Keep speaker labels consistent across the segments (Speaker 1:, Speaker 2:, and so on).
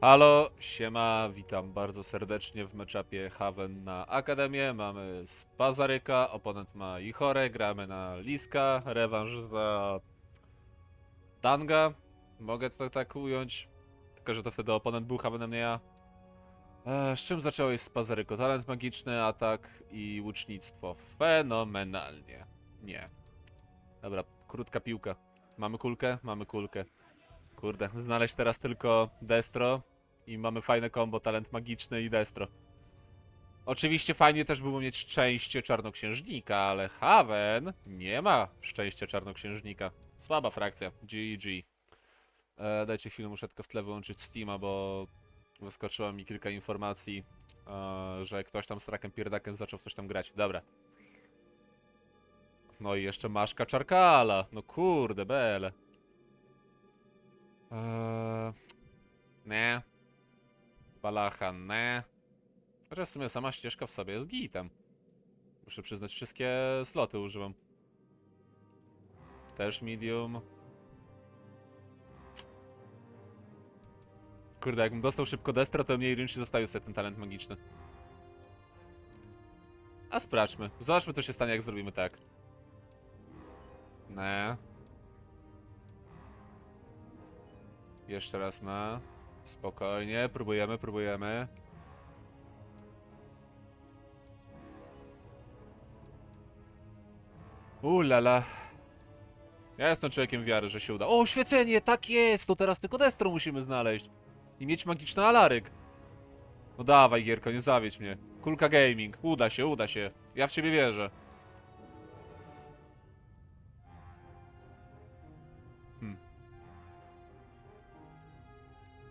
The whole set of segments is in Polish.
Speaker 1: Halo, siema, witam bardzo serdecznie w meczapie Haven na Akademię. Mamy Spazaryka, oponent ma Ichore, gramy na Liska, rewanż za Danga. Mogę to tak ująć, tylko że to wtedy oponent był Havenem, nie ja. E, z czym zacząłeś Spazaryko? Talent magiczny, atak i łucznictwo. Fenomenalnie. Nie. Dobra, krótka piłka. Mamy kulkę? Mamy kulkę. Kurde, znaleźć teraz tylko Destro i mamy fajne combo, talent magiczny i Destro. Oczywiście fajnie też było mieć szczęście czarnoksiężnika, ale Haven nie ma szczęścia czarnoksiężnika. Słaba frakcja. GG. E, dajcie chwilę, muszę tylko w tle wyłączyć Steama, bo wyskoczyło mi kilka informacji, e, że ktoś tam z trakiem pierdakiem zaczął coś tam grać. Dobra. No i jeszcze Maszka Czarkala. No kurde, bele. Eee, nie. Balacha, nie. Chociaż w sumie sama ścieżka w sobie jest gitem. Muszę przyznać, wszystkie sloty używam. Też medium. Kurde, jakbym dostał szybko Destra, to mniej rynczy zostawił sobie ten talent magiczny. A sprawdźmy. Zobaczmy, co się stanie, jak zrobimy tak. Nie. Jeszcze raz na. Spokojnie, próbujemy, próbujemy. Ulala. Ja jestem człowiekiem wiary, że się uda. O, świecenie, tak jest! To teraz tylko destro musimy znaleźć. I mieć magiczny alaryk. No dawaj, Gierko, nie zawiedź mnie. Kulka Gaming. Uda się, uda się. Ja w ciebie wierzę.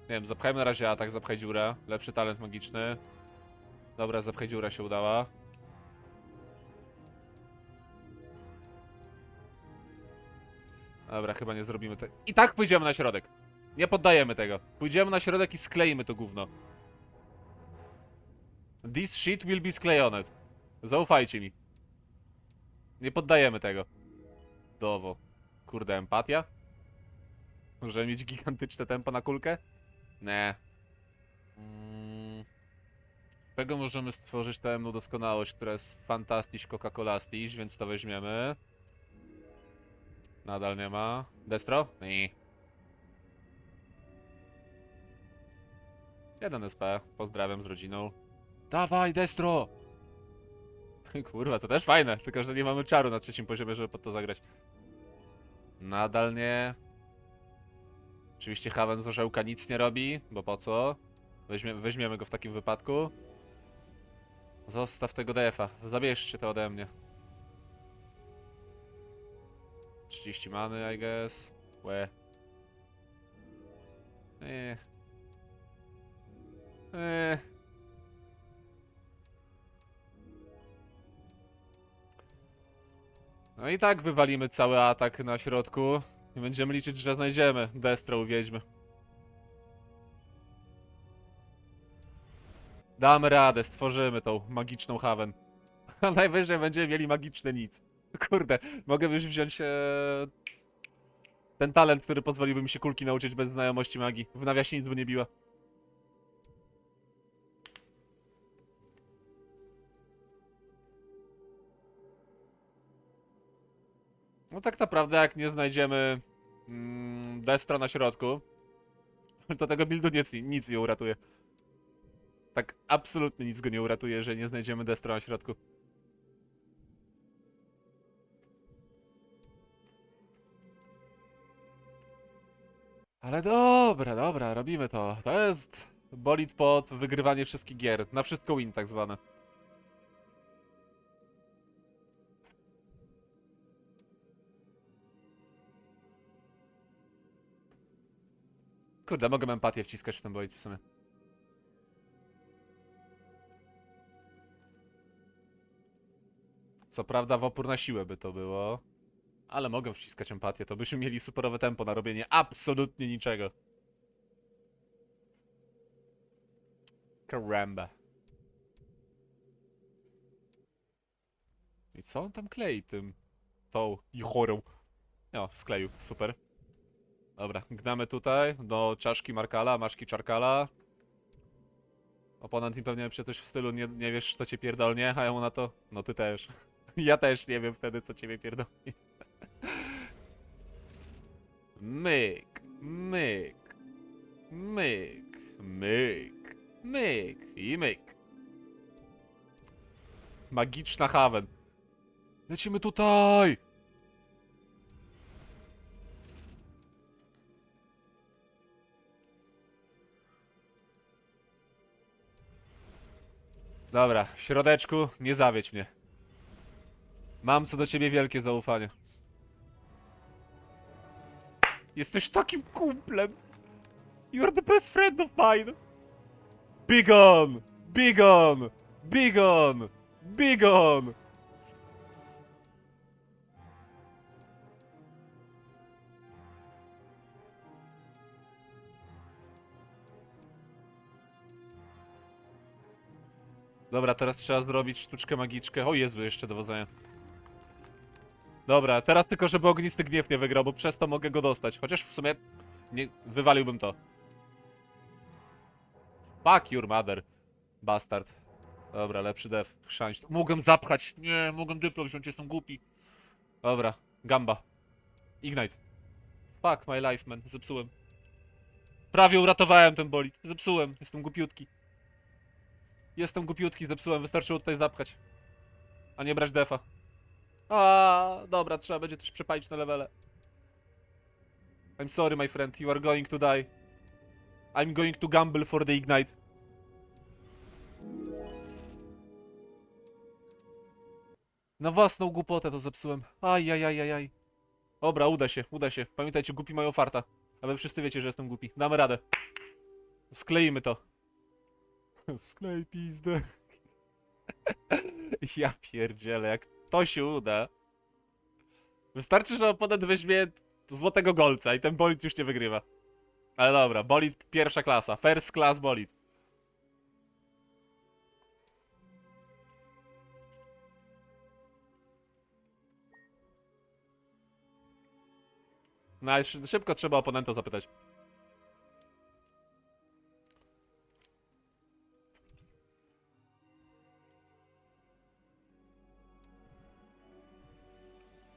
Speaker 1: Nie wiem, zapchajmy na razie atak, zapchaj dziurę. Lepszy talent magiczny. Dobra, zapchaj dziura się udała. Dobra, chyba nie zrobimy tego. I tak pójdziemy na środek. Nie poddajemy tego. Pójdziemy na środek i skleimy to gówno. This shit will be sklejone. Zaufajcie mi. Nie poddajemy tego. Dowo. Kurde, empatia? Możemy mieć gigantyczne tempo na kulkę? Nie. Mm. Z tego możemy stworzyć tajemną doskonałość, która jest fantastisch Coca-Cola więc to weźmiemy. Nadal nie ma. Destro? Nie. Jeden SP. Pozdrawiam z rodziną. Dawaj, Destro! Kurwa, to też fajne, tylko że nie mamy czaru na trzecim poziomie, żeby pod to zagrać. Nadal nie. Oczywiście Haven z orzełka nic nie robi, bo po co? Weźmie, weźmiemy go w takim wypadku. Zostaw tego DF-a. Zabierzcie to ode mnie. 30 many, I guess. Łe. Eee. Eee. No i tak wywalimy cały atak na środku. I będziemy liczyć, że znajdziemy Destro u wiedźmy. Damy radę, stworzymy tą magiczną Haven. A najwyżej będziemy mieli magiczne nic. Kurde, mogę już wziąć e... ten talent, który pozwoliłby mi się kulki nauczyć bez znajomości magii. W nawiasie nic by nie biła. No tak naprawdę jak nie znajdziemy mm, Destra na środku, to tego buildu nic, nic nie uratuje. Tak absolutnie nic go nie uratuje, że nie znajdziemy Destra na środku. Ale dobra, dobra, robimy to. To jest bolid pod wygrywanie wszystkich gier. Na wszystko win tak zwane. Kurde, mogę empatię wciskać w ten bolid w sumie. Co prawda w opór na siłę by to było. Ale mogę wciskać empatię, to byśmy mieli superowe tempo na robienie absolutnie niczego. Karamba. I co on tam klei tym? Tą i chorą. O, skleił, super. Dobra, gnamy tutaj do czaszki Markala, maszki Czarkala. Oponent mi pewnie napisze coś w stylu nie, nie wiesz co cię pierdolnie, a ja mu na to, no ty też. Ja też nie wiem wtedy co ciebie pierdolnie. Myk, myk, myk, myk, myk i myk. Magiczna Haven. Lecimy tutaj! Dobra, środeczku, nie zawiedź mnie. Mam co do ciebie wielkie zaufanie. Jesteś takim kumplem. You're the best friend of mine. Big on! Big on! Dobra, teraz trzeba zrobić sztuczkę magiczkę. O Jezu, jeszcze dowodzenie. Dobra, teraz tylko żeby ognisty gniew nie wygrał, bo przez to mogę go dostać. Chociaż w sumie nie wywaliłbym to. Fuck your mother, bastard. Dobra, lepszy dev. Chrzanić. Mogłem zapchać. Nie, mogłem dyplom wziąć, jestem głupi. Dobra, gamba. Ignite. Fuck my life, man. Zepsułem. Prawie uratowałem ten bolid. Zepsułem. Jestem głupiutki. Jestem głupiutki, zepsułem. Wystarczyło tutaj zapchać. A nie brać defa. A, dobra, trzeba będzie też przepalić na levele. I'm sorry, my friend. You are going to die. I'm going to gamble for the ignite. Na własną głupotę to zepsułem. Ajajajajaj. Dobra, uda się, uda się. Pamiętajcie, głupi mają farta. A wy wszyscy wiecie, że jestem głupi. Damy radę. Skleimy to. Sklej pizdę. ja pierdzielę, jak to się uda. Wystarczy, że oponent weźmie złotego golca i ten bolid już nie wygrywa. Ale dobra, bolid pierwsza klasa. First class bolid. No szybko trzeba oponenta zapytać.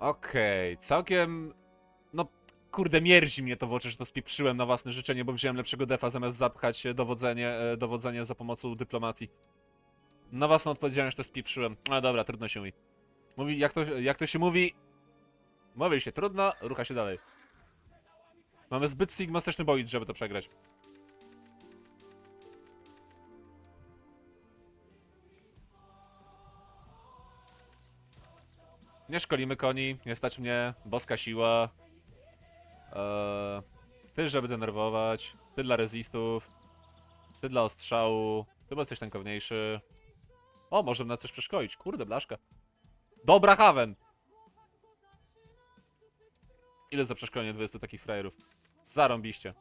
Speaker 1: Okej, całkiem... No, kurde, mierzi mnie to w oczy, że to spieprzyłem na własne życzenie, bo wziąłem lepszego defa zamiast zapchać e, dowodzenie, e, dowodzenie za pomocą dyplomacji. Na własną odpowiedzialność to spieprzyłem. No dobra, trudno się mówi. Mówi, jak to, jak to się mówi... Mówi się trudno, rucha się dalej. Mamy zbyt sigmastyczny bolid, żeby to przegrać. Nie szkolimy koni, nie stać mnie, boska siła. Eee, ty, żeby denerwować, ty dla rezistów, ty dla ostrzału, ty bo jesteś tankowniejszy. O, możemy na coś przeszkolić, kurde, blaszka. Dobra, Haven! Ile za przeszkolenie 20 takich frajerów? Zarąbiście.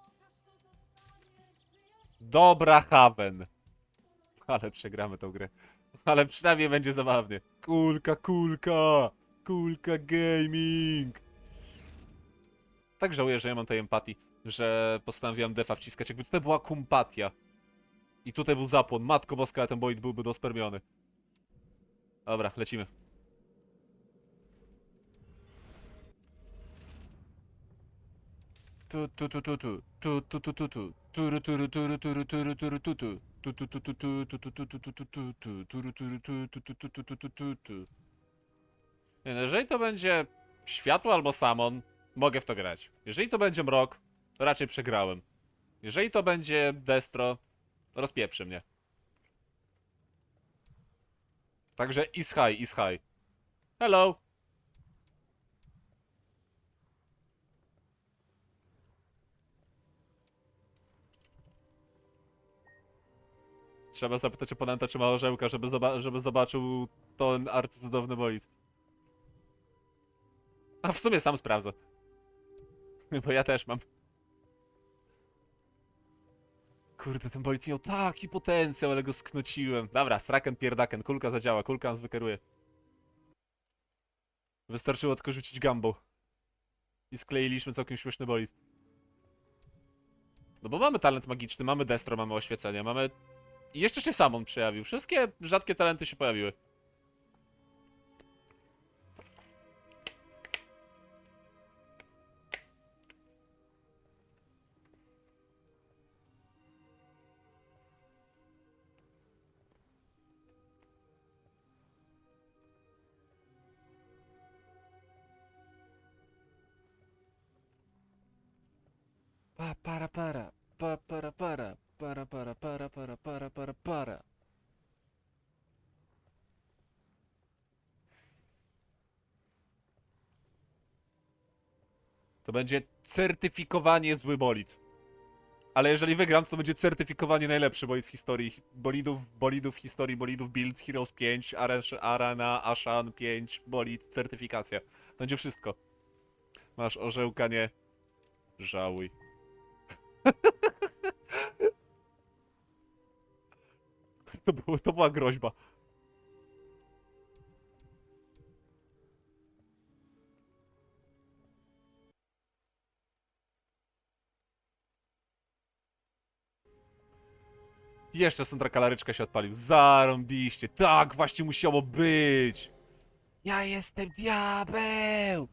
Speaker 1: Dobra, Haven. Ale przegramy tą grę. Ale przynajmniej będzie zabawnie. Kulka, kulka! Kulka gaming! Tak żałuję, że ja mam tej empatii, że postanowiłem defa wciskać. Jakby tutaj była kumpatia. I tutaj był zapłon. Matko boska, ten boid byłby dospermiony. Dobra, lecimy. Tu tu tu tu tu tu tu tu tu tu turu turu turu turu turu turu tu tu tu tu tu tu tu tu tu tu tu tu tu tu tu turu tu tu tu tu tu tu tu tu tu jeżeli to będzie światło albo samon, mogę w to grać. Jeżeli to będzie mrok, to raczej przegrałem. Jeżeli to będzie destro, rozpieprzy mnie. Także is high, is high. Hello! Trzeba zapytać oponenta, czy ma orzełka, żeby, zoba żeby zobaczył ten art cudowny bolid. A w sumie sam sprawdzę. Bo ja też mam. Kurde, ten bolid miał taki potencjał, ale go sknociłem. Dobra, straken pierdaken, kulka zadziała, kulka nas wykeruje. Wystarczyło tylko rzucić gambą. I skleiliśmy całkiem śmieszny bolid. No bo mamy talent magiczny, mamy destro, mamy oświecenie, mamy... I jeszcze się Samon przejawił. Wszystkie rzadkie talenty się pojawiły. Para pa para para para para para para para para para To będzie certyfikowanie zły bolid. Ale jeżeli wygram, to, to będzie certyfikowanie najlepszy bolid w historii bolidów, bolidów w historii bolidów Build Heroes 5, Arash- Arana, Ashan 5, bolid, certyfikacja. To będzie wszystko. Masz orzełka, nie żałuj. To, było, to była groźba. Jeszcze Sandra Kalaryczka się odpalił. Zarąbiście. Tak właśnie musiało być. Ja jestem diabeł.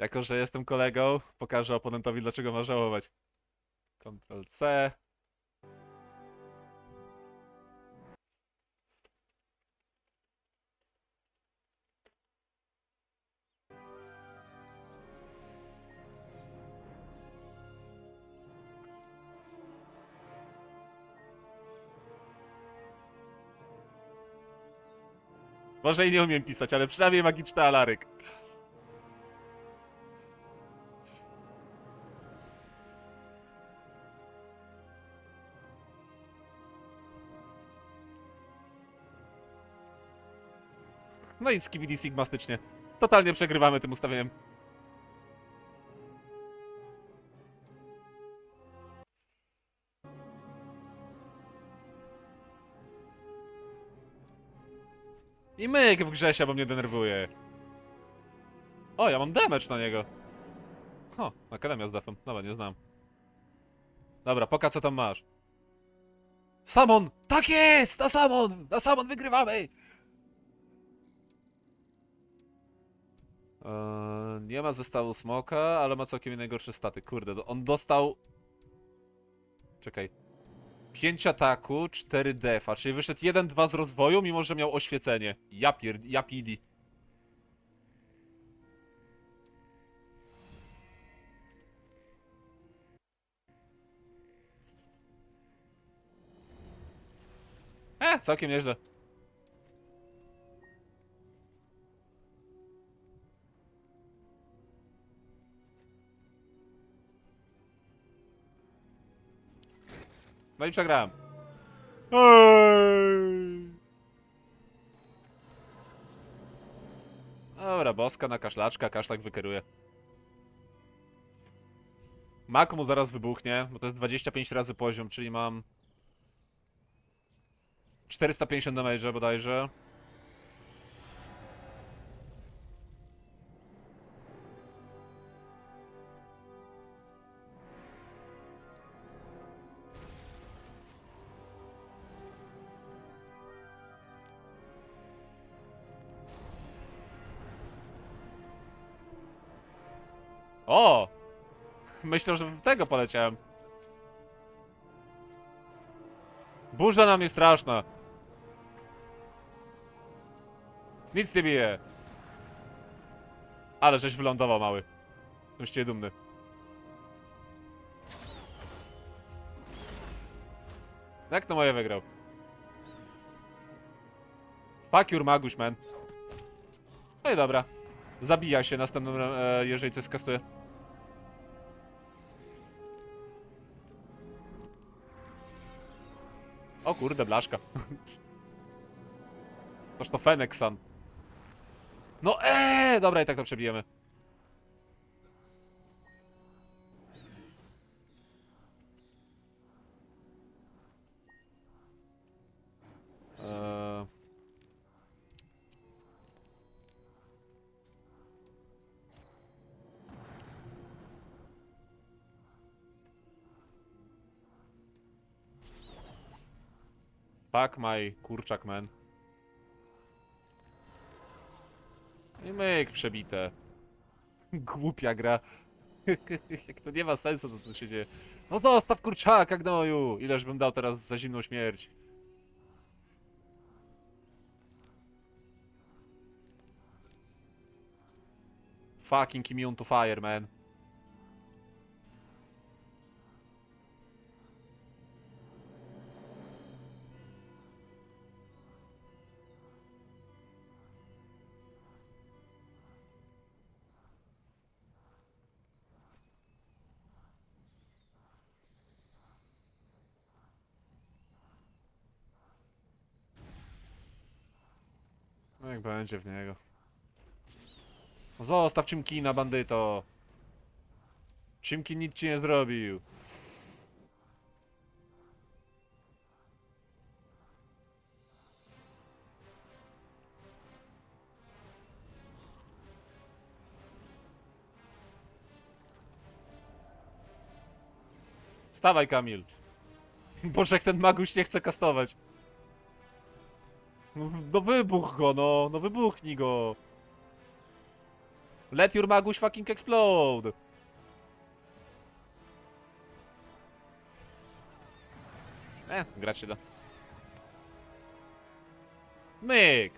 Speaker 1: Jako, że jestem kolegą, pokażę oponentowi, dlaczego ma żałować. Ctrl C. Może i nie umiem pisać, ale przynajmniej magiczny alaryk. No i skibidi sigmastycznie. Totalnie przegrywamy tym ustawieniem. I myk w Grzesia, bo mnie denerwuje. O, ja mam damage na niego. O, Akademia z defem. Dobra, nie znam. Dobra, poka co tam masz. Samon! Tak jest! Na Samon! Na Samon wygrywamy! Eee, nie ma zestawu smoka, ale ma całkiem najgorszy staty. Kurde, on dostał... Czekaj. 5 ataku, 4 defa, czyli wyszedł 1-2 z rozwoju, mimo że miał oświecenie. Ja pier... ja pidi. E, całkiem nieźle. No i przegrałem. Ej. Dobra, boska na kaszlaczka, kaszlak wykeruje. Mak mu zaraz wybuchnie, bo to jest 25 razy poziom, czyli mam... 450 damage bodajże. Myślę, że tego poleciałem. Burza na mnie straszna. Nic nie bije. Ale żeś wylądował, mały. Jestem z ciebie dumny. Jak to moje wygrał? Fuck your maguś, man. No i dobra. Zabija się następnym, e, jeżeli coś skastuje. Kurde, blaszka. Toż to Fenexan. No eee! Dobra, i tak to przebijemy. Fuck my kurczak man. I myk przebite. Głupia gra. Jak to nie ma sensu to co się dzieje. No zostaw kurczaka gnoju! Ileż bym dał teraz za zimną śmierć. Fucking immune to fire, man. Jak będzie w niego. No Zostaw Cimkina, bandyto! Cimkin nic ci nie zrobił. Stawaj, Kamil. Boże, jak ten maguś nie chce kastować. No, no wybuch go, no. No wybuchnij go. Let your maguś fucking explode. E, grać się da. Myk.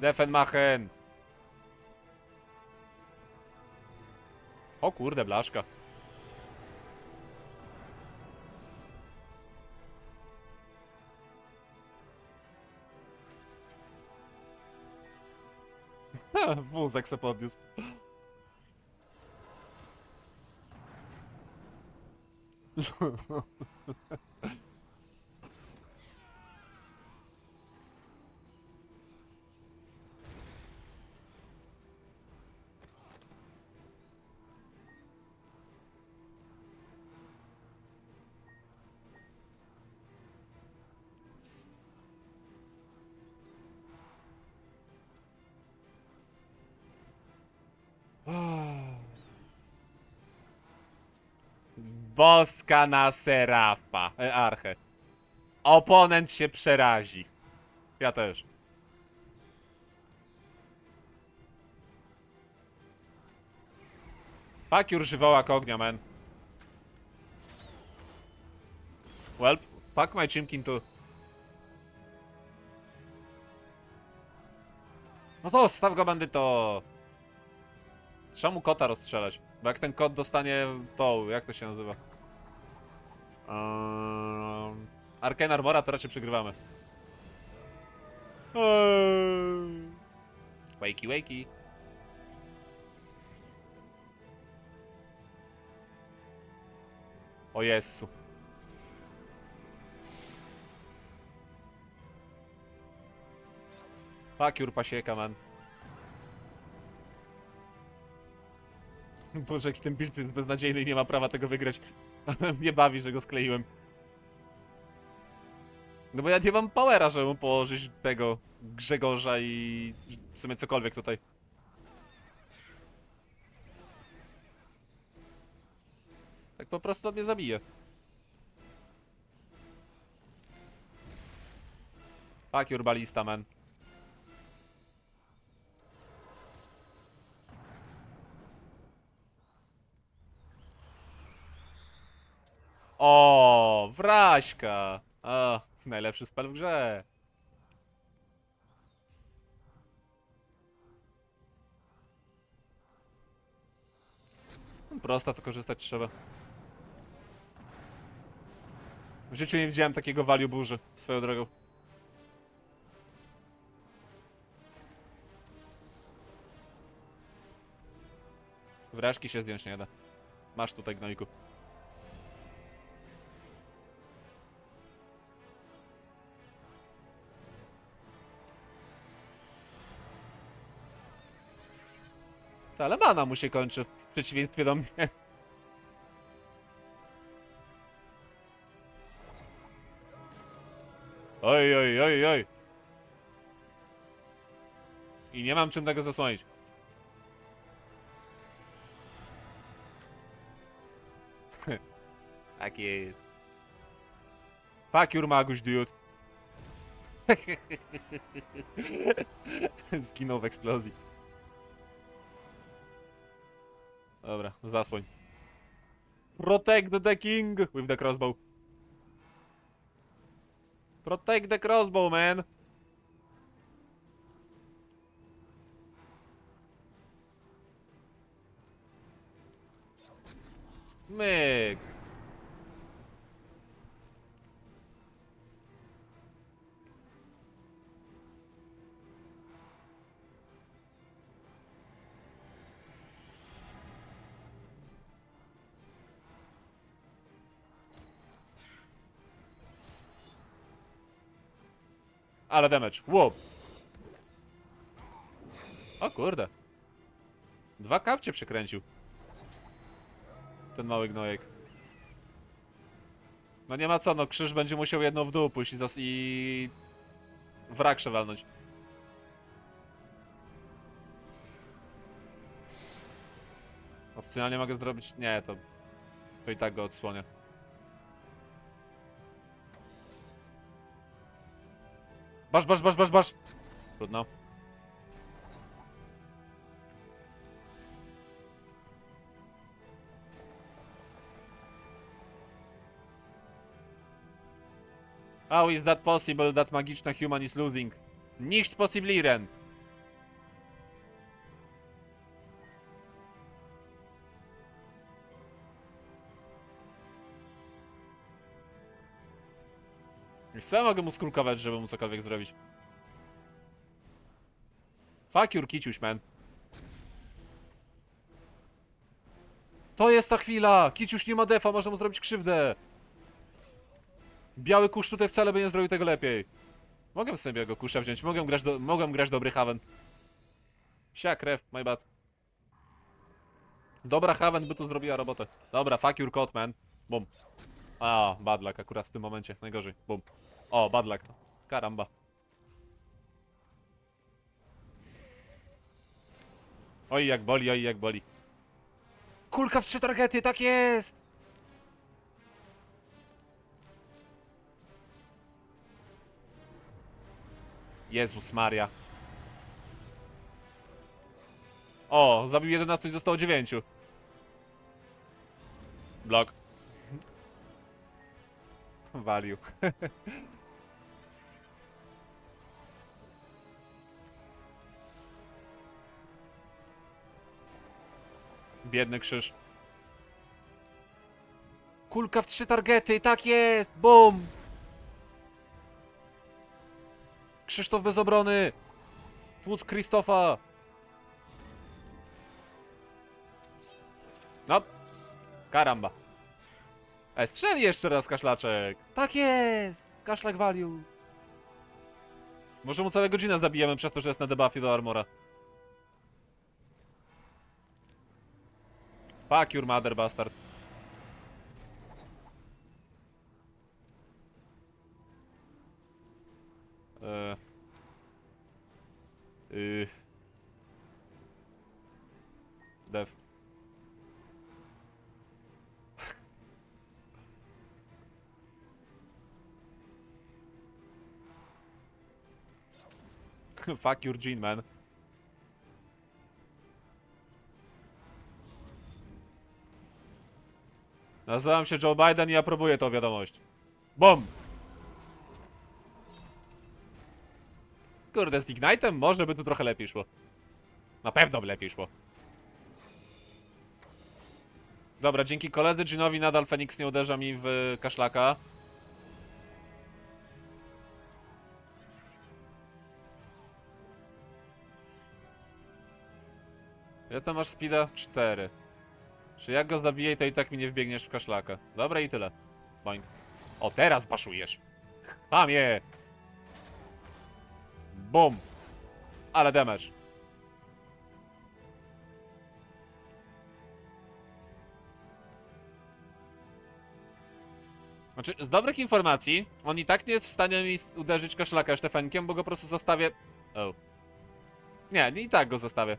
Speaker 1: Defenmachen. O kurde, blaszka. Wózek se podniósł. Boska na Serafa. E, Archę. Oponent się przerazi. Ja też. Fuck your żywiołak ognia, man. Well, fuck my chimkin tu. No zostaw go, bandyto! Trzeba mu kota rozstrzelać. Bo jak ten kot dostanie tą, jak to się nazywa? Um, Arcane Armora, to raczej przegrywamy. Eee. Wakey, wakey. O Jezu. Fuck your pasieka, man. Boże, jaki ten build jest beznadziejny i nie ma prawa tego wygrać. Mnie bawi, że go skleiłem. No bo ja nie mam powera, żeby mu położyć tego Grzegorza i w sumie cokolwiek tutaj. Tak po prostu mnie zabije. Fuck your balista, man. O, Wraśka! O, najlepszy spell w grze. Prosta, to korzystać trzeba. W życiu nie widziałem takiego value burzy, swoją drogą. Wreszki się zdjąć nie da. Masz tutaj gnojku. Mana mu się kończy, w przeciwieństwie do mnie. Oj, oj, oj, oj. I nie mam czym tego zasłonić. tak jest. Fuck your maguś, dude. Zginął w eksplozji. Dobra, zasłoń. Protect the king with the crossbow. Protect the crossbow, man. Myk. Ale damage. Wow. O kurde. Dwa kapcie przekręcił. Ten mały gnojek. No nie ma co, no krzyż będzie musiał jedną w dół pójść i, zas- i... w raksze walnąć. Opcjonalnie mogę zrobić... Nie, to... To i tak go odsłonię. Basz, basz, basz, basz, basz! Trudno. How is that possible that magiczna human is losing? Nicht possiblieren! Sam mogę mu skulkować, żeby mu cokolwiek zrobić. Fuck your kiciuś, man. To jest ta chwila! Kiciuś nie ma defa, można mu zrobić krzywdę. Biały kurz tutaj wcale by nie zrobił tego lepiej. Mogę sobie białego kusza wziąć, mogę grać, do, mogę grać dobry Haven. Psia krew, my bad. Dobra Haven by tu zrobiła robotę. Dobra, fuck your code, man. Bum. A, bad luck akurat w tym momencie, najgorzej. Bum. O, bad luck. Karamba. Oj, jak boli, oj, jak boli. Kulka w trzy targety, tak jest! Jezus Maria. O, zabił 11 i zostało 9. Blok. Walił. Biedny krzyż. Kulka w trzy targety, tak jest! Bum! Krzysztof bez obrony! Tłuc Krzysztofa! No. Karamba. E, strzeli jeszcze raz kaszlaczek. Tak jest! Kaszlak walił. Może mu całego godzina zabijemy przez to, że jest na debuffie do armora. Fuck your mother, bastard. Eee. Y. Dev. Fuck your gene, man. Nazywam się Joe Biden i aprobuję tą wiadomość. Bum! Kurde, z Ignite'em może by tu trochę lepiej szło. Na pewno by lepiej szło. Dobra, dzięki koledzy Ginowi nadal Feniks nie uderza mi w kaszlaka. Ile to masz speeda? 4. Czy jak go zabiję, to i tak mi nie wbiegniesz w kaszlaka. Dobra i tyle. Boing. O, teraz baszujesz. Pamie! Bum! Ale damage. Znaczy, z dobrych informacji, on i tak nie jest w stanie mi uderzyć kaszlaka Sztefenkiem, bo go po prostu zostawię... O. Nie, nie i tak go zostawię.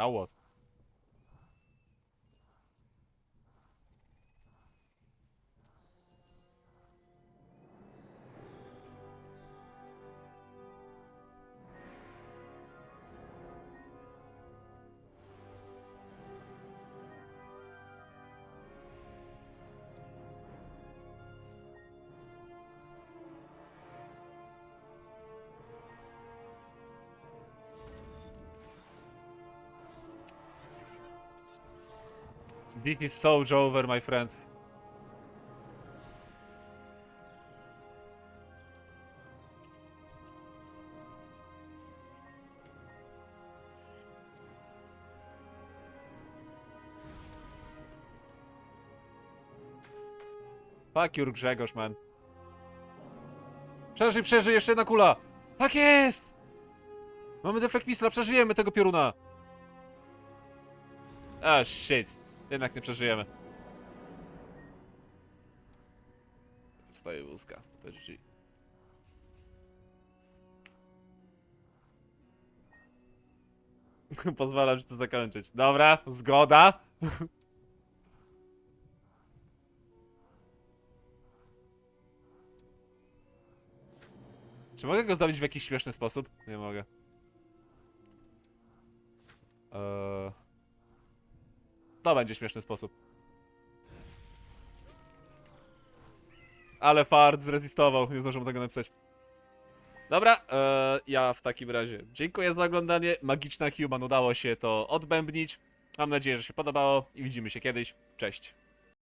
Speaker 1: Now what? This is so over, my friend. Fuck your Grzegorz, man. Przeżyj, przeżyj, jeszcze jedna kula! Tak jest! Mamy deflekt misla, przeżyjemy tego pioruna! A, shit. Jednak nie przeżyjemy. Wstaje wózka. To. Pozwalam ci to zakończyć. Dobra, zgoda. Czy mogę go zabić w jakiś śmieszny sposób? Nie mogę. Eee... To będzie śmieszny sposób. Ale fart zrezistował, nie zdążyłem tego napisać. Dobra, e, ja w takim razie dziękuję za oglądanie. Magiczna Human udało się to odbębnić. Mam nadzieję, że się podobało i widzimy się kiedyś. Cześć.